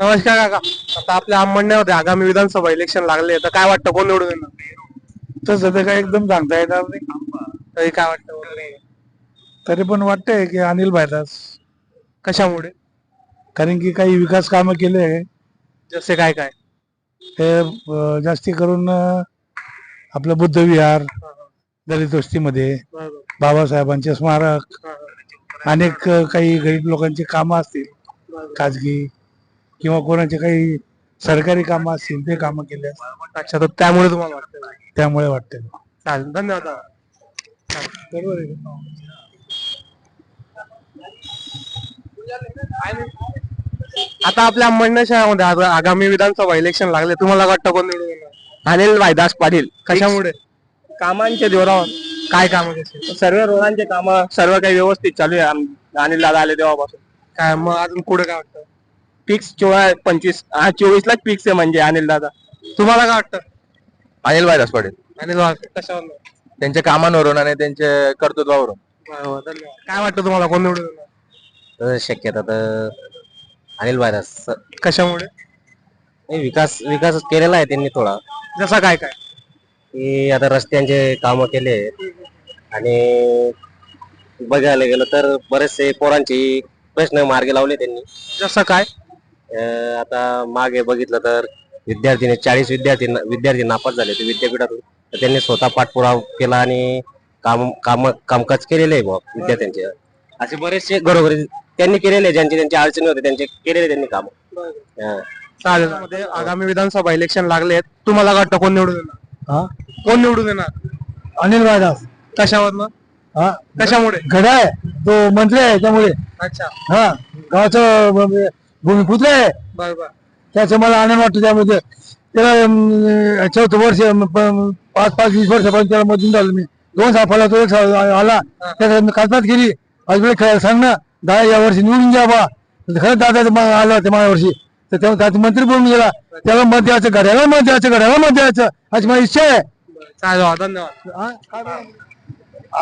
नमस्कार काका. आता आपल्या अंबडण्यामध्ये आगामी विधानसभा इलेक्शन लागले तर काय वाटतं कोण निवडून येणार? तसं तर काय एकदम सांगता येणार नाही. तरी काय वाटतं वगैरे? तरी पण वाटतंय की अनिल भाईदास कशामुळे? कारण की काही विकास कामं केले जसे काय काय? हे अं, जास्ती करून अं, आपलं बुद्ध विहार दलित वस्तीमध्ये बाबासाहेबांचे स्मारक अनेक अं, काही गरीब लोकांची कामं असतील खाजगी किंवा कोणाचे काही सरकारी कामं असतील ते कामं केले असतील. अच्छा तर त्यामुळे तुम्हाला वाटतं त्यामुळे वाटते चालेल धन्यवाद. बरोबर आहे. आता आपल्या अंबडण्या शहरामध्ये आगामी विधानसभा इलेक्शन लागले. तुम्हाला वाटतं कोण निवडून येणार? अनिल भाईदास पाटील. कशामुळे? कामांच्या जोरावर. काय काम सर्व रोडांचे काम. सर्व काही व्यवस्थित चालू आहे. आम- अनिल दादा आले तेव्हापासून. काय मग अजून पुढे काय वाटतं? फिक्स चोळा पंचवीस हा चोवीस लाच फिक्स आहे म्हणजे अनिल दादा. तुम्हाला काय वाटतं? अनिल भाईदास पाटील अनिल वाघ कशावर त्यांच्या कामांवरून आणि त्यांच्या कर्तृत्वावरून. धन्यवाद. काय वाटतं तुम्हाला? कोण निवडून येणार? तर शक्यता तर अनिल भाईदास कशामुळे? नाही, विकास विकास केलेला आहे त्यांनी थोडा. जसा काय काय? की आता रस्त्यांचे काम केले आणि बघायला गेलं तर बरेचसे पोरांची प्रश्न मार्गी लावले त्यांनी. जसं काय? आता मागे बघितलं तर विद्यार्थीने चाळीस विद्यार्थी विद्यार्थी नापास झाले ते विद्यापीठातून. तर त्यांनी स्वतः पाठपुरावा केला आणि काम काम कामकाज केलेले आहे बुवा विद्यार्थ्यांचे. असे बरेचसे घरोघरी त्यांनी केलेले ज्यांचे त्यांची अडचणी होते त्यांचे केलेले त्यांनी काम. चालेल. मध्ये आगामी विधानसभा इलेक्शन लागले तुम्हाला काय वाटतं कोण निवडून येणार? हा? कोण निवडून येणार? अनिल भाईदास कशावरनं? हा? कशामुळे? घडा आहे. तो मंत्री आहे त्यामुळे. अच्छा. हा. गावाचं ब- भूमिपुत्र आहे बरोबर त्याचं मला आनंद वाटतो त्यामध्ये. त्याला चौथं वर्ष पाच पाच वीस वर्षापर्यंत त्याला मधून झालं मी. दोन साफाला तो एक आला. त्याला मी कल्पनात केली. आज वेळ खेळायला सांग ना दादा या वर्षी निवडून घ्या बा खरंच दादा ते आला होता माझ्या वर्षी. तर तेव्हा त्याचा मंत्री बोलून गेला. त्याला मत द्यायचं घड्याला मत द्यायचं घड्याला मत द्यायचं. अशी माझी इच्छा आहे. धन्यवाद.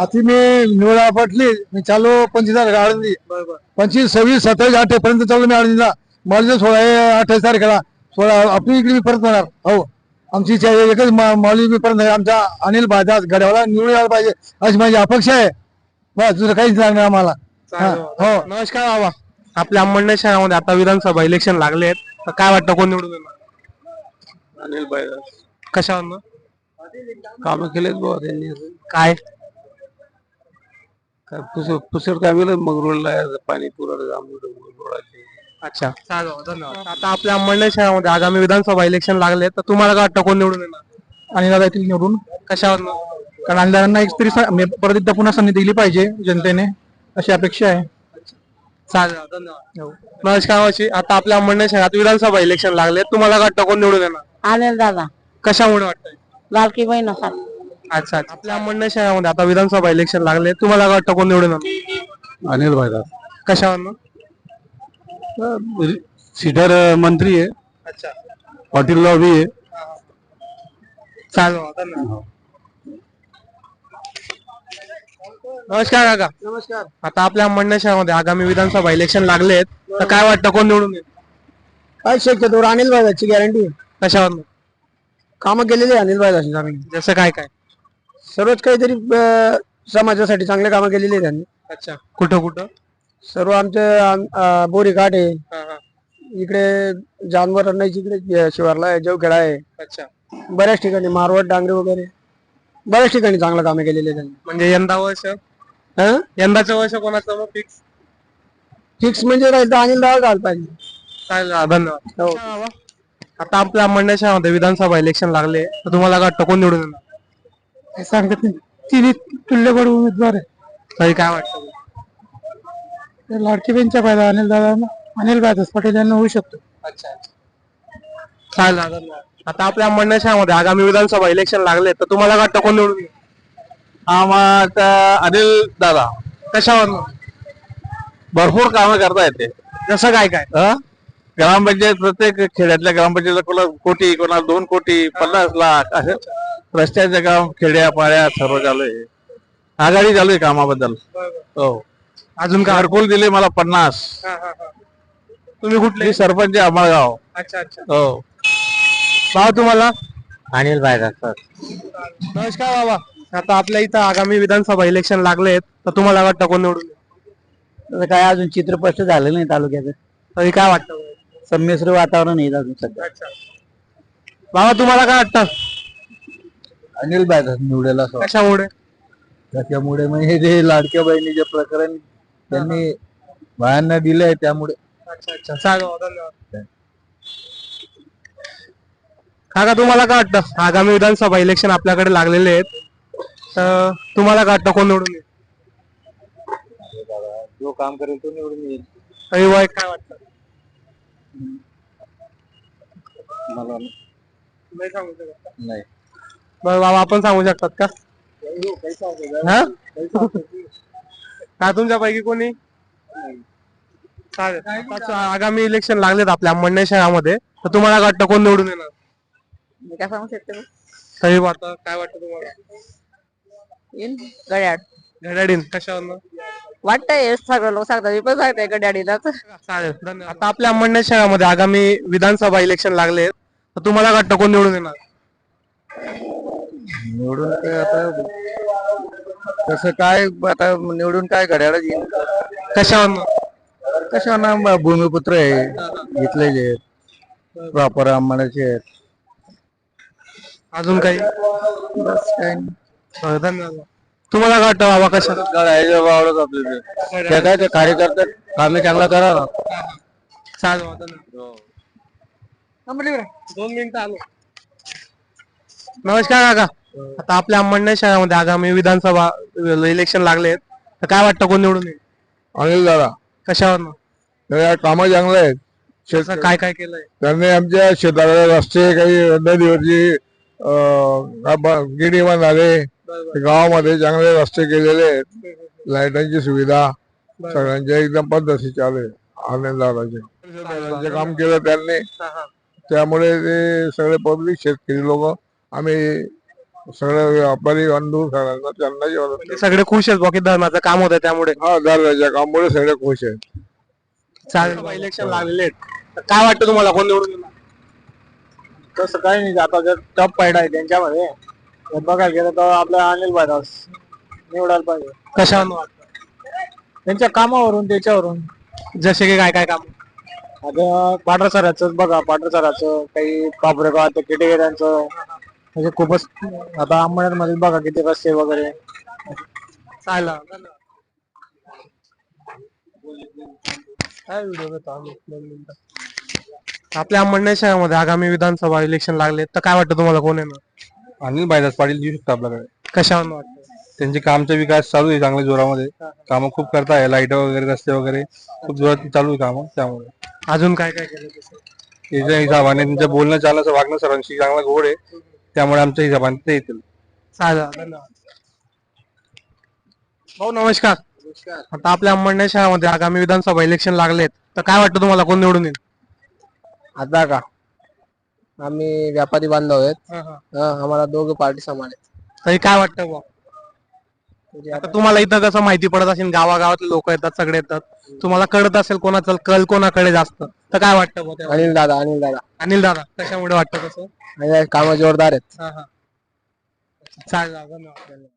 आता मी निवडा पटली मी चालू पंचवीस तारखेला आळंदी. बरोबर पंचवीस सव्वीस सत्तावीस अठ्ठावीस पर्यंत चालू मी आळंदीला. मला सोळा अठ्ठावीस तारखेला सोळा आपली इकडे मी परत येणार हो. आमची इच्छा आहे एकच माऊली मी परत नाही. आमच्या अनिल भादास गड्यावाला निवडून यायला पाहिजे अशी माझी अपेक्षा आहे. बस दुसरं काहीच नाही आम्हाला. हा, नमस्कार बाबा. आपल्या अंबडणे शहरामध्ये आता विधानसभा इलेक्शन लागले आहेत. तर काय वाटतं कोण निवडून येणार? अनिल भाईदास कशावरनं? कामं केलेत बाबा त्यांनी. काय? पुसर मग रोडला पाणी रोडाचे अच्छा. धन्यवाद. आता आपल्या शहरामध्ये आगामी विधानसभा इलेक्शन लागले तर तुम्हाला काय वाटतं कोण निवडून येणार? आणि दादा येथील निवडून. कशावरनं? कारण अनिलदारांना एक तरी स- मे- परत एकदा पुन्हा संधी दिली पाहिजे जनतेने अशी अपेक्षा आहे. चालेल धन्यवाद. नमस्कार मावशी. आता आपल्या अंबडणे शहरात विधानसभा इलेक्शन लागले तुम्हाला काय वाटतं कोण निवडून येणार? अनिल दादा. कशामुळे वाटतंय? लाडकी बहिणासाठी अच्छा अच्छा. आपल्या अंबडणे शहरामध्ये आता विधानसभा इलेक्शन लागले. तुम्हाला काय वाटतं कोण निवडून येणार? अनिल भाईदास. कशावरनं? सीडर मंत्री आहे. अच्छा. पाटील लॉबी आहे. चालेल धन्यवाद. नमस्कार काका. नमस्कार. आता आपल्या अंबडणे शहरामध्ये आगामी विधानसभा इलेक्शन लागले तर काय वाटतं कोण निवडून येईल? काय शक्यतो अनिल भाईदासची गॅरंटी कशावरनं? कामं केलेली आहे अनिल भाईदासनी चांगली जसं काय काय? सर्वच काहीतरी अं, समाजासाठी चांगले कामं केलेली आहे त्यांनी. अच्छा. कुठं कुठं? सर्व आमचे बोरी घाट आहे. हा, हा. इकडे जानवर रणायची इकडे शिवारला आहे जवखेडा आहे. अच्छा. बऱ्याच ठिकाणी मारवत डांगरे वगैरे. बऱ्याच ठिकाणी चांगलं कामे केलेली आहे त्यांनी. म्हणजे यंदा वर्ष हं? यंदाचं वर्ष कोणाचं मग? फिक्स? फिक्स म्हणजे राहील तर अनिल दादा घाल पाहिजे. चालेल धन्यवाद. हो. आता आपल्या अंबडणे शहरामध्ये विधानसभा इलेक्शन लागले. तर तुम्हाला काय कोण निवडून येणार? हे सांगत नाही तिन्ही तुल्यबळ उमेदवार आहे तरी काय वाटतं? ते लाडकी बहीणच्या फायदा अनिल दादा अनिल भाईदास पटेल यांना होऊ शकतो. अच्छा चालेल आता आपल्या अंबडणे शहरामध्ये आगामी विधानसभा इलेक्शन लागले तर तुम्हाला काय वाटतं कोण निवडून येईल? आम्हाला अनिल दादा. कशावरनं? भरपूर कामं करता येते. जसं काय काय? ग्रामपंचायत प्रत्येक खेड्यातल्या ग्रामपंचायतीला कोणाला कोटी कोणाला दोन कोटी पन्नास लाख असे रस्त्याचे काम खेड्या पाड्या सर्व चालू आहे. आघाडी चालू आहे कामाबद्दल. हो. अजून काय? घरकुल दिले मला पन्नास. हा, हा, हा. तुम्ही कुठले? सरपंच अमळगाव. अच्छा अच्छा. हो. भावा तुम्हाला. अनिल भाई सर. नमस्कार बाबा. आता आपल्या इथं आगामी विधानसभा इलेक्शन लागलेत. तर तुम्हाला वाटतं कोण निवडून येईल? काय अजून चित्र स्पष्ट झालं नाही तालुक्याचं. तरी काय वाटतं? संमिश्र वातावरण आहे अजून सध्या. अच्छा. बाबा तुम्हाला काय वाटतं? अनिल बायदास निवडेल असं कशामुळे? त्याच्यामुळे म्हणजे ते लाडक्या बहिणीचे प्रकरण त्यांनी बायांना दिलंय त्यामुळे. अच्छा धन्यवाद. काका तुम्हाला काय वाटतं? आगामी विधानसभा इलेक्शन आपल्याकडे लागलेले आहेत. तर तुम्हाला काय वाटतं कोण निवडून येईल? जो काम करेल तो निवडून येईल. काय वाटतं? मला नाही. सांगू शकत नाही. बरं बाबा आपण सांगू शकतात का? हा का तुमच्यापैकी कोणी? चालेल. आगामी इलेक्शन लागलेत आपल्या अंबडणे शहरामध्ये. तर तुम्हाला काय वाटतं कोण निवडून येणार? मी काय सांगू शकते वाटतं. काय वाटतं तुम्हाला? गड्याड घड्याळीन कशावरनं? वाटतंय सगळं लोक सांगतात मी पण सांगते चालेल धन्यवाद. आता आपल्या अंबडणे शहरामध्ये आगामी विधानसभा इलेक्शन लागले तर तुम्हाला काय वाटतं कोण निवडून येणार? निवडून काय आता तसं काय आता निवडून काय घड्याळ येईल. कशावरनं कशा ना ब- भूमिपुत्र आहे घेतले जे प्रॉपर आंबाण्याचे आहेत. अजून काही? बस काय नाही. धन्यवाद. तुम्हाला काय वाटतं बाबा कशा आवडत आपले ते. काय ते कार्यकर्ते कामे चांगला करा ना चालेल बाबा, धन्यवाद. दोन मिनिटं आलो. नमस्कार काका. आता आपल्या अंबडणे शहरामध्ये आगामी विधानसभा इलेक्शन लागले तर काय वाटतं कोण निवडून येईल? अनिल दादा. कशावरनं? कामं चांगले आहेत. असं काय काय केलंय? त्यांनी आमच्या शेताला रस्ते काही नदीवरची झाले गावामध्ये चांगले रस्ते केलेले आहेत. लाईटांची सुविधा सगळ्यांच्या एकदम पद्धती चालू आहे. आनंदाचे त्यांचे काम केलं त्यांनी त्यामुळे ते सगळे पब्लिक शेतकरी लोक आम्ही सगळे व्यापारी बंधू सगळ्यांना त्यांना जेवण म्हणजे सगळे खुश आहेत बाकी धर्माचं काम होतं त्यामुळे? हा दरवाजा कामामुळे सगळे खुश आहेत. चालेल. इलेक्शन लागलेले आहेत. काय वाटतं तुम्हाला? कोण निवडून येणार? तसं काही नाही आता जर टप पायडा आहे त्यांच्यामध्ये. बघायला गेलं तर आपल्या अनिल भाईदास निवडायला पाहिजे. कशावरनं वाटतं त्यांच्या कामावरून त्याच्यावरून. जसे की काय काय काम? आता सराचं बघा पाटरा सराचं काही कापरेगाव ते किटेकऱ्यांचं म्हणजे खूपच आता अंबळनेरमध्ये बघा किती रस्ते वगैरे. चालेल. काय व्हिडिओ. आपल्या अंबडणे शहरामध्ये आगामी विधानसभा इलेक्शन लागले तर काय वाटतं तुम्हाला कोण येणार? अनिल भाईदास पाटील येऊ शकतो आपल्याकडे. कशावरनं वाटतं? त्यांचे कामचा विकास चालू आहे चांगल्या जोरामध्ये. कामं खूप करताय लाइट वगैरे रस्ते वगैरे. खूप जोरात चालू आहे कामं त्यामुळे. अजून काय काय केलं? त्याच्या हिशोबाने त्यांचं बोलणं चालण्याचं वागणं सर्वांशी चांगला गोड आहे. त्यामुळे आमच्या हिशोबाने ते येतील. धन्यवाद. भाऊ नमस्कार. आता आपल्या अंबडणे शहरामध्ये आगामी विधानसभा इलेक्शन लागलेत. तर काय वाटतं तुम्हाला कोण निवडून येईल? आता का? आम्ही व्यापारी बांधव आहेत. हा, हा. हं, आम्हाला दोघं पार्टी समान आहेत. तरी काय वाटतं आता तुम्हाला इथं कसं माहिती पडत असेल गावागावातले लोक येतात सगळे येतात. तुम्हाला कळत असेल कोणाचं कल कोणाकडे जास्त. तर काय वाटतं? अनिल दादा अनिल दादा. अनिल दादा कशामुळे वाटतं कसं आणि कामं जोरदार आहेत. हा हा. चालेल धन्यवाद धन्यवाद.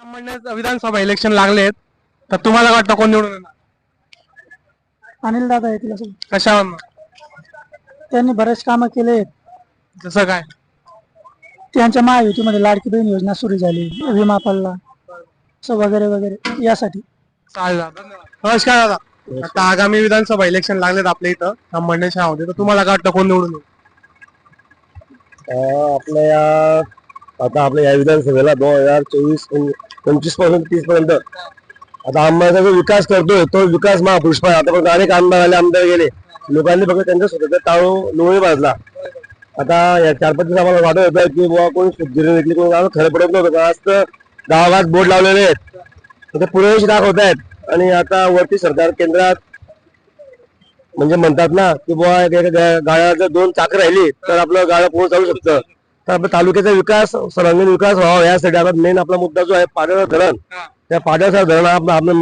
विधानसभा इलेक्शन लागलेत तर तुम्हाला काय वाटतं कोण निवडून येणार? अनिल दादा येतील असं कशावर त्यांनी बरेच कामं केले. जसं काय? त्यांच्या महायुतीमध्ये लाडकी बहीण योजना सुरू झाली विमा पल्ला असं वगैरे वगैरे यासाठी. चालेल धन्यवाद. नमस्कार दादा. आता आगामी विधानसभा इलेक्शन लागलेत आपल्या इथं अंबडणे शहरामध्ये तर तुम्हाला काय वाटतं कोण निवडून येईल? आपल्या या आता आपल्या या विधानसभेला दोन हजार चोवीस पंचवीसपासून तीस पर्यंत. आता आंब्याचा जो विकास करतोय तो विकास महापुष्प आहे पण अनेक आमदार आले आमदार गेले. लोकांनी फक्त त्यांच्या स्वतःचा टाळू लोळी बाजला आता या चार पाच दिवस आम्हाला वाटत होतं की बुवा कोणी शुद्धी विकली कोणी खरं पडत नव्हतं. का आज तर बोर्ड लावलेले आहेत. ते पुरेशी दाखवत आहेत. आणि आता वरती सरकार केंद्रात म्हणजे म्हणतात ना की बुवा एक- गाड्या जर दोन चाक राहिली तर आपलं गाळं पूर्ण चालू शकतं. तर आपल्या तालुक्याचा विकास सर्वांगीण विकास व्हावा यासाठी आता मेन आपला मुद्दा जो आहे पाडळ धरण. त्या पाडळचा धरण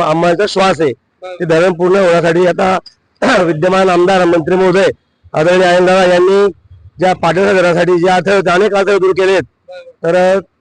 आंबाचा श्वास आहे. ते धरण पूर्ण होण्यासाठी आता विद्यमान आमदार मंत्री महोदय आदरणीय आयनदादा यांनी ज्या पाडळच्या धरणासाठी जे अडथळे अनेक अडथळे दूर केलेत तर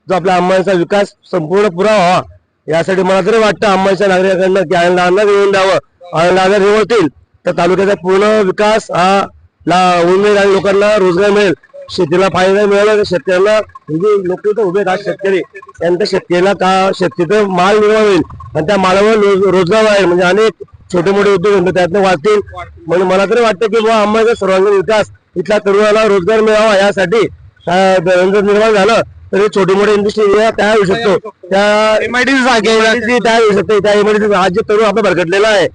जो आपल्या अंबानीचा विकास संपूर्ण पुरा व्हावा यासाठी मला तरी वाटतं अंबानीच्या नागरिकांना की आनंदांना मिळवून द्यावं आनंदाला निवडतील तर तालुक्याचा पूर्ण विकास हा मिळेल आणि लोकांना रोजगार मिळेल. शेतीला फायदा मिळाला तर शेतकऱ्यांना म्हणजे लोक इथं उभे राहत शेतकरी. त्यांच्या शेतकऱ्याला का शेतीचं माल निर्माण होईल. आणि त्या मालावर रोज- रोजगार आहे म्हणजे अनेक छोटे मोठे उद्योग धंदे त्यातनं वाढतील. म्हणून मला तरी वाटतं की बुवा अंबानीचा सर्वांगीण विकास इथल्या तरुणाला रोजगार मिळावा यासाठी निर्माण झालं तर हे छोटे मोठे इंडस्ट्री तयार होऊ शकतो. त्या जागे MIDC तयार होऊ शकते. त्या MIDC आज जे तरुण आपला भरकटलेला आहे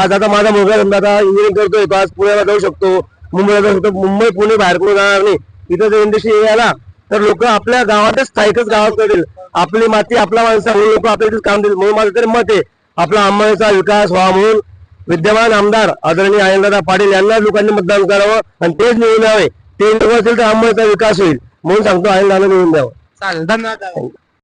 आज आता माझा मुलगा समजा आता इंजिनिअरिंग करतोय तो आज पुण्याला जाऊ शकतो मुंबईला जाऊ शकतो. मुंबई पुणे बाहेर कोणी जाणार नाही. इथं जर इंडस्ट्री आला तर लोक आपल्या गावातच स्थायिकच गावात करतील आपली माती आपला माणसा म्हणून लोक आपल्या काम देतील. म्हणून माझं तरी मत आहे आपला अंबानीचा विकास व्हावा म्हणून विद्यमान आमदार आदरणीय आनंददादा पाटील यांना लोकांनी मतदान करावं आणि तेच निवडून यावे. ते निवडतील तर अंबानीचा विकास होईल. म्हणून सांगतो आनंदाला निवडून द्यावं. चालेल धन्यवाद